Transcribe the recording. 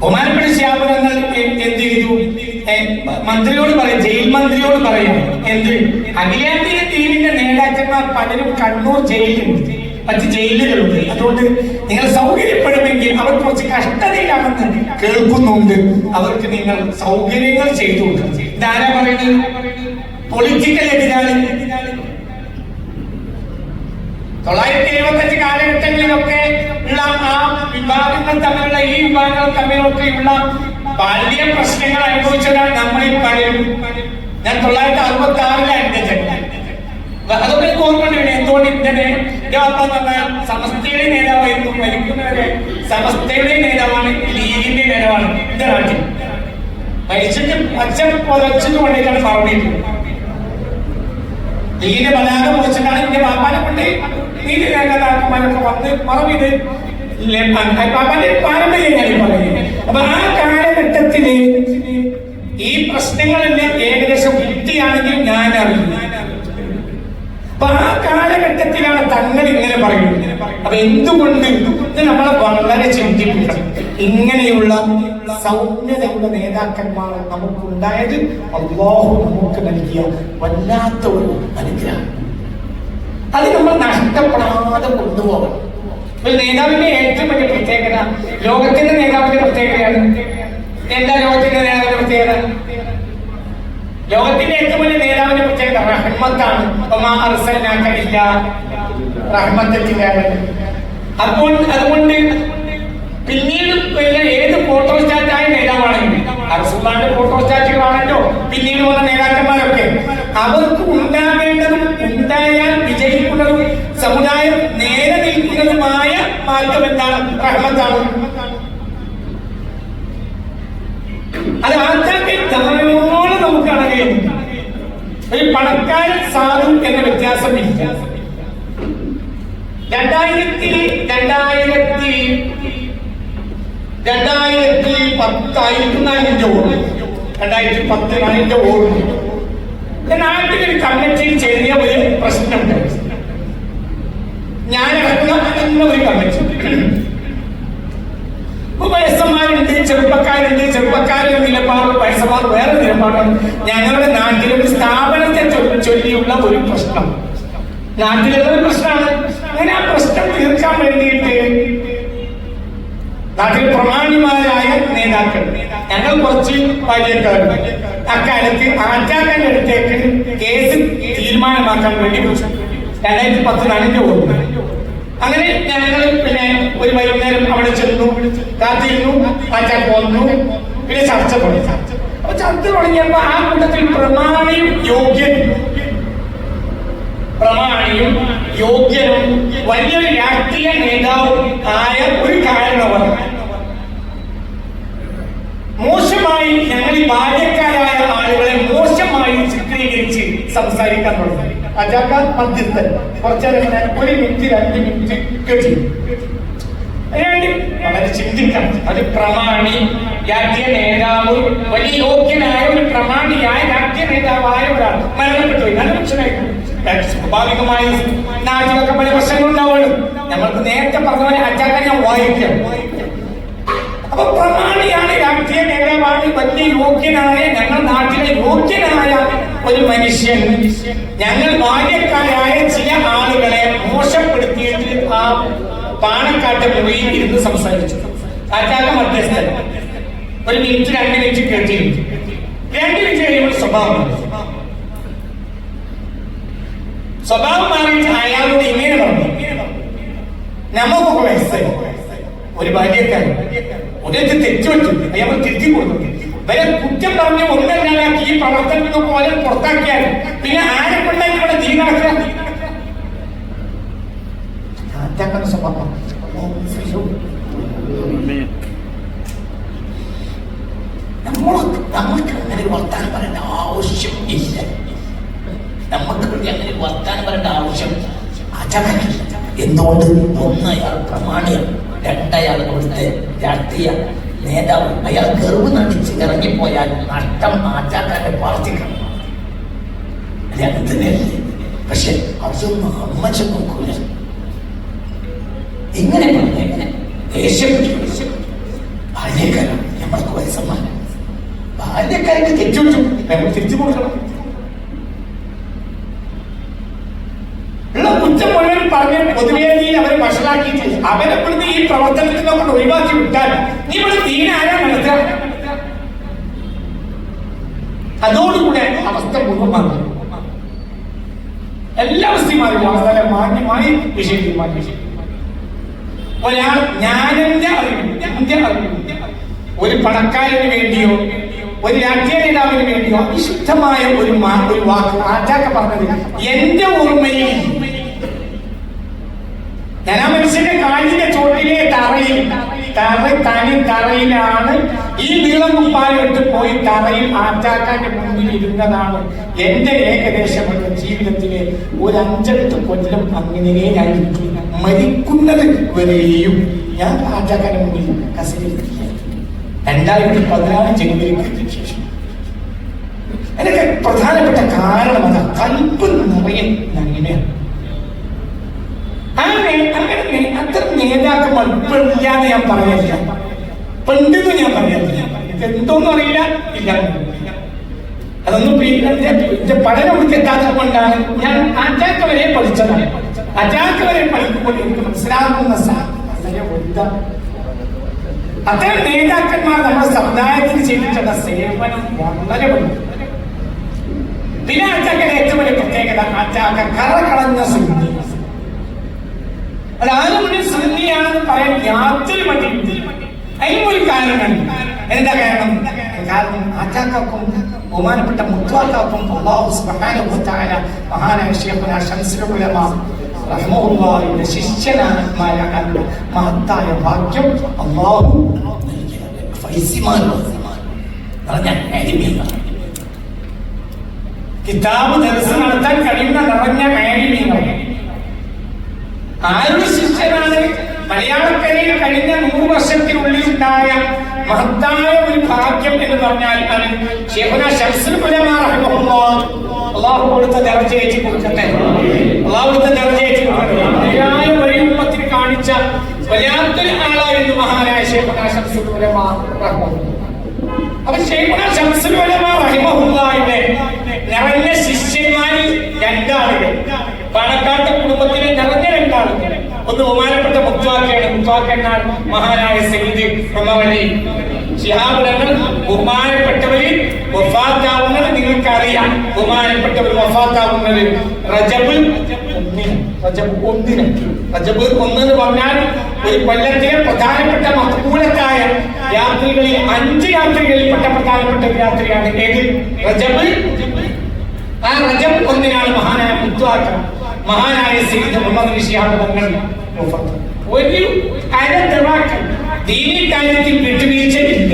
ബഹുമാനപ്പെട്ട ശ്യാപനങ്ങൾ എന്ത് ചെയ്തു? മന്ത്രിയോട് പറയും ജയിൽ മന്ത്രിയോട് പറയും എന്ത്? അഖിലേന്ത്യ ടീമിന്റെ നേതാക്കന്മാർ പലരും കണ്ണൂർ ജയിലുണ്ട് മറ്റ് ജയിലുകളുണ്ട്. അതുകൊണ്ട് നിങ്ങൾ സൗകര്യപ്പെടുമെങ്കിൽ അവർ കുറച്ച് കഷ്ടതയിലാണെന്ന് കേൾക്കുന്നുണ്ട്. അവർക്ക് നിങ്ങൾ സൗകര്യങ്ങൾ ചെയ്തു ഇതാരാ പറയുന്നത്? പൊളിറ്റിക്കൽ എതിരാളി. തൊള്ളായിരത്തി എഴുപത്തഞ്ച് കാലഘട്ടങ്ങളിലൊക്കെ ആ വിഭാഗങ്ങൾ തമ്മിലുള്ള ഈ വിഭാഗങ്ങൾ തമ്മിലൊക്കെയുള്ള വലിയ പ്രശ്നങ്ങൾ അനുഭവിച്ചതാണ് നമ്മളിൽ പലരും. ഞാൻ തൊള്ളായിരത്തി അറുപത്തി ആറിലാണ് എന്റെ ജന്മം അതൊക്കെ എനിക്ക് ഓർമ്മയുണ്ട്. എന്തുകൊണ്ട് പറഞ്ഞാൽ സമസ്തയുടെ നേതാവായിരുന്നു. മരിക്കുന്നവരെ സമസ്തയുടെ നേതാവാണ്. ലീഗിന്റെ നേതാവാണ്. എന്റെ നാട്ടിൽ. മരിച്ചിട്ട് അച്ഛൻ പുലർച്ചത് കൊണ്ടേക്കാണ് മറവിയിട്ടുള്ളത് ലീഗിന്റെ പതാക മുറിച്ചിട്ടാണ് എന്റെ പാപ്പാനെ കൊണ്ട് നീതി നേതാക്കന്മാരൊക്കെ വന്ന് മറവിത് പാപ്പാന്റെ പാരമ്പര്യം ഞാൻ പറയുന്നത് അപ്പൊ ആ കാലഘട്ടത്തിൽ ഈ പ്രശ്നങ്ങളെല്ലാം ഏകദേശം വൃത്തിയാണെങ്കിൽ ഞാൻ അറിയും അപ്പൊ ആ കാലഘട്ടത്തിലാണ് തങ്ങൾ ഇങ്ങനെ പറയുന്നത്. അപ്പൊ എന്തുകൊണ്ട് ഇത് നമ്മളെ വളരെ ചിന്തിപ്പിക്കണം. ഇങ്ങനെയുള്ള സൗമ്യതയുള്ള നേതാക്കന്മാർ നമുക്കുണ്ടായത് അള്ളാഹു നമുക്ക് നൽകിയ വല്ലാത്ത ഒരു അനുഗ്രഹം. അത് നമ്മൾ നഷ്ടപ്പെടാതെ കൊണ്ടുപോകണം. ഒരു നേതാവിന്റെ ഏറ്റവും വലിയ പ്രത്യേകത ലോകത്തിന്റെ നേതാവിന്റെ പ്രത്യേകതയാണ്. എന്താ ലോകത്തിന്റെ നേതാവിന്റെ പ്രത്യേകത? ലോകത്തിന്റെ ഏറ്റവും വലിയ നേതാവിന്റെ പ്രത്യേകത റഹ്മത്താണ്. റഹ്മത്തിന്റെ അപ്പോൾ അതുകൊണ്ട് പിന്നീട് പിന്നെ ഏത് ഫോട്ടോ സ്റ്റാറ്റായ നേതാവാണെങ്കിൽ അറസുബാന്റെ ഫോട്ടോ സ്റ്റാറ്റുകളാണല്ലോ പിന്നീട് വന്ന നേതാക്കന്മാരൊക്കെ. അവർക്ക് റഹ്മത്താണ് അത് ആൾക്കാർക്ക് ധാരാളം നമുക്ക് അറിയാം ഒരു പണക്കാരൻ സാധു എന്ന വ്യത്യാസമില്ല. രണ്ടായിരത്തി രണ്ടായിരത്തി രണ്ടായിരത്തി പത്തായിരത്തി നാലിന്റെ ഓർമ്മ. രണ്ടായിരത്തി പത്തിനാണ് എന്റെ ഓർമ്മ. നാട്ടിൽ ഒരു കമ്മിറ്റി ചെറിയ ഒരു പ്രശ്നമുണ്ട്. ഞാൻ ഇറക്കുന്ന ഒരു കമ്മിറ്റി. വയസ്സന്മാരുണ്ട് ചെറുപ്പക്കാരുണ്ട്. ചെറുപ്പക്കാരുടെ നിലപാട് വയസ്സന്മാർ വേറെ നിലപാടാണ്. ഞങ്ങളുടെ നാട്ടിലെ സ്ഥാപനത്തെ ചൊല്ലിയുള്ള ഒരു പ്രശ്നം. നാട്ടിലുള്ള ഒരു പ്രശ്നമാണ്. അങ്ങനെ ആ പ്രശ്നം തീർക്കാൻ വേണ്ടിയിട്ട് നാട്ടിൽ പ്രമാണിമാരായ നേതാക്കൾ ഞങ്ങൾ കുറച്ച് വലിയക്കാരുണ്ട് അക്കാലത്ത് ആറ്റാക്കാൻ അടുത്തേക്ക് കേസ് തീരുമാനമാക്കാൻ വേണ്ടി രണ്ടായിരത്തി പത്തിലാണ് എന്റെ ഓർമ്മ അങ്ങനെ ഞങ്ങൾ പിന്നെ ഒരു വൈകുന്നേരം അവിടെ ചെന്നു കാത്തിരുന്നു ആറ്റാൻ പോന്നു പിന്നെ ചർച്ച തുടങ്ങി. അപ്പൊ ചർച്ച തുടങ്ങിയപ്പോ ആ കൂട്ടത്തിൽ പ്രമാണിയും യോഗ്യനും പ്രമാണിയും യോഗ്യനും വലിയൊരു രാഷ്ട്രീയ നേതാവും ആയ ഒരു കാരണവർ. മോശമായി ഞങ്ങൾ ഈ ചിത്രീകരിച്ച് സംസാരിക്കാൻ തുടങ്ങി അജാക്കാൻ മധ്യസ്ഥൻ. കുറച്ചേരം ഞാൻ ഒരു മിനിറ്റ് രണ്ട് മിനിറ്റ് കേട്ടു വളരെ ചിന്തിക്കണം. ഒരു പ്രമാണി രാജ്യ നേതാവ് വലിയ യോഗ്യനായ ഒരു പ്രമാണിയായ രാജ്യ നേതാവായ ഒരാൾ. മരണപ്പെട്ടു. നല്ല മനുഷ്യനായി സ്വാഭാവികമായി നാട്ടിലൊക്കെ പല പ്രശ്നങ്ങളുണ്ടാവുള്ളൂ നമ്മൾക്ക് നേരത്തെ പറഞ്ഞ പോലെ അച്ചാക്കാൻ ഞാൻ വായിക്കാം. അപ്പൊ പ്രമാണിയാണ് രാഷ്ട്രീയ നേതാവാണ് വലിയ യോഗ്യനായ ഞങ്ങൾ നാട്ടിലെ യോഗ്യനായ ഒരു മനുഷ്യൻ. ഞങ്ങൾ ബാല്യക്കാരായ ചില ആളുകളെ മോശപ്പെടുത്തിയിട്ട് ആ പാണക്കാട്ട് പോയി ഇരുന്ന് സംസാരിച്ചു. അച്ചാക്ക മധ്യസ്ഥൻ. ഒരു മിനിറ്റ് രണ്ട് മിനിറ്റ് കേട്ടിരുന്നു രണ്ട് മിനിറ്റ് കഴിയുമ്പോൾ സ്വഭാവം. സ്വഭാവം മാറിയിട്ട് അയാളോട് ഇങ്ങനെ പറഞ്ഞു. നമുക്കൊക്കെ വയസ്സായി ഒരു ഭാര്യക്കാരൻ ഒരേറ്റ് തെറ്റുപറ്റും അയാൾ തിരുത്തി കൊടുത്തു വരെ കുറ്റം പറഞ്ഞ് ഒന്നല്ലാക്കി ഈ പ്രവർത്തനത്തിൽ പോലെ പുറത്താക്കിയാൽ പിന്നെ ആരെ കൊണ്ടായി ഇവിടെ ജീ നടക്കുക അങ്ങനെ ഒരു വർത്താനം പറയേണ്ട ആവശ്യം ഇല്ല. നമുക്ക് അങ്ങനെ ഒരു വർത്താനം പറയേണ്ട ആവശ്യം ആചാരമില്ല എന്തുകൊണ്ട്? ഒന്ന് അയാൾ പ്രമാണിയാണ്. രണ്ടയാൾ കൊടുത്ത് രാഷ്ട്രീയ നേതാവ് അയാൾ ഗർവ് നടിച്ച് ഇറങ്ങിപ്പോയാൽ നഷ്ടം ആചാരന്റെ പാർട്ടിക്കാണ് രണ്ടല്ലേ പക്ഷെ അതൊന്നും അമ്മച്ച നോക്കൂല. ഇങ്ങനെ പറഞ്ഞ ദേഷ്യം ഭാര്യക്കാരാണ്. സമ്മാനം. ബാല്യക്കാർക്ക് തെറ്റുപറ്റും നമ്മൾ തിരിച്ചു കൊടുക്കണം. ഉള്ള കുറ്റം മുഴുവൻ പറഞ്ഞ പൊതുവേദിയിൽ അവരെ ഇവിടുന്ന് ഈ പ്രവർത്തനത്തിനൊക്കെ ഒഴിവാക്കി വിട്ടാൽ നീ ഇവിടെ തീരെ ആരാ നടത്തുക അതോടുകൂടെ അവസ്ഥ മുഴുവൻ മാറി. എല്ലാ മാറി അവസ്ഥ മാന്യമായി വിഷയം തീരുമാനിച്ചു ഒരാൾ ഞാനെന്റെ അറിവ് എന്റെ ഒരു പണക്കാരന് വേണ്ടിയോ ഒരു രാജ്യനേതാവിന് നേതാവിന് വേണ്ടിയോ വിശുദ്ധമായ ഒരു ഒരു വാക്ക് ആറ്റാക്ക പറഞ്ഞത് എന്റെ ഓർമ്മയിൽ ഞാൻ ആ കാലിന്റെ ചോട്ടിലെ തറയിൽ തറ തനി തറയിലാണ്. ഈ നീളം കുപ്പാലിട്ട് പോയി തറയിൽ ആറ്റാക്കാന്റെ മുമ്പിൽ ഇരുന്നതാണ് എന്റെ ഏകദേശമുള്ള ജീവിതത്തിലെ ഒരു അഞ്ചെട്ട് കൊല്ലം അങ്ങനെ. മരിക്കുന്നത് വരെയും ഞാൻ ആറ്റാക്കാന്റെ മുമ്പിൽ കസരിയിരിക്കുകയാണ് രണ്ടായിരത്തി പതിനാറ് ജനുവരിക്ക് ശേഷം. എനിക്ക് പ്രധാനപ്പെട്ട കാരണം അത്. കൽപ്പ് നിറയെ അങ്ങനെയാണ് അങ്ങനെ അങ്ങനെ അത്ര നേതാക്കന്മാർ ഇപ്പൊ ഇല്ലാന്ന് ഞാൻ പറയില്ല പണ്ടെന്ന് ഞാൻ പറയില്ല എന്തോന്നും അറിയില്ല. ഇല്ല. അതൊന്നും എന്റെ പഠനം എനിക്ക് എത്താത്തത് കൊണ്ടാണ് ഞാൻ അജാക്ക് പഠിച്ചതാണ്. അജാക്ക് വരെ പഠിക്കുമ്പോൾ എനിക്ക് മനസ്സിലാകുന്ന. അത്തരം നേതാക്കന്മാർ നമ്മുടെ സമുദായത്തിന് ചെയ്തിട്ടുള്ള സേവനം വളരെ വലുതാണ് പിന്നെ അച്ചാക്കയുടെ ഏറ്റവും വലിയ പ്രത്യേകത അച്ചാക്ക കറ കളഞ്ഞ സുന്നി അത് ആരും മുന്നിൽ സുന്നിയാണെന്ന് പറയാൻ യാതൊരു മതി അതിനൊരു കാരണമുണ്ട് എന്താ കാരണം? കാരണം അച്ചാക്കും ബഹുമാനപ്പെട്ട മുത്വാക്കാക്കും അള്ളാഹു സുബ്ഹാനഹു തആല മഹാനായ ശൈഖുന ശംസുൽ ഉലമ റഹ്മഹുല്ലാഹിയുടെ ശിഷ്യനാകാനുള്ള മഹത്തായ ഭാഗ്യം അള്ളാഹു കിതാബ് ദർസ് നടത്താൻ കഴിയുന്ന നിറഞ്ഞ മേലിമീങ്ങൾ ആരുടെ ശിഷ്യനാണ് മലയാളക്കരയിൽ കഴിഞ്ഞ നൂറ് വർഷത്തിനുള്ളിൽ ഉണ്ടായ മഹത്തായ ഒരു ഭാഗ്യം എന്ന് പറഞ്ഞാൽ അത് ഷെഹുന ഷംസുൽ അള്ളാഹു കൊടുത്ത ദർജയേറ്റ് കൊടുക്കട്ടെ. അള്ളാഹു കൊടുത്ത ദർജയേറ്റ് മലയാള വഴിയുമ്പത്തിന് കാണിച്ച വല്ലാത്തൊരു ആളായിരുന്നു മഹാനായ ഷെഹുന ഷംസുൽ അപ്പൊ ഷെയ്ഖുന ഷംസുൽ റഹിമഹുല്ലാഹിയുടെ നിറഞ്ഞ ശിഷ്യന്മാരിൽ രണ്ടാളുകൾ. പാണക്കാട്ട് കുടുംബത്തിലെ നിറഞ്ഞ രണ്ടാളുകൾ ഒന്ന് ബഹുമാനപ്പെട്ട മുക്വാക്കയാണ് മുത്വാക്ക എന്നാൽ മഹാനായ ബഹുമാനപ്പെട്ടവർ വഫാത്താവുന്നത് റജബ് റജബ് പ്രധാനപ്പെട്ട മക്കൂലത്തായ യാത്രികളിൽ അഞ്ച് യാത്രികളിൽപ്പെട്ട പ്രധാനപ്പെട്ട ഒരു യാത്രയാണ് ഏത്? റജബ്. ആ റജബ് ഒന്നിനാണ് മഹാനായ മുത്വാക്ക മഹാനായ സീത മുഹമ്മദ് ഷിഹാബ് തങ്ങൾ. ഒരു ദവാക്കൾ ദീനി കാര്യത്തിൽ വിട്ടുവീഴ്ചയില്ല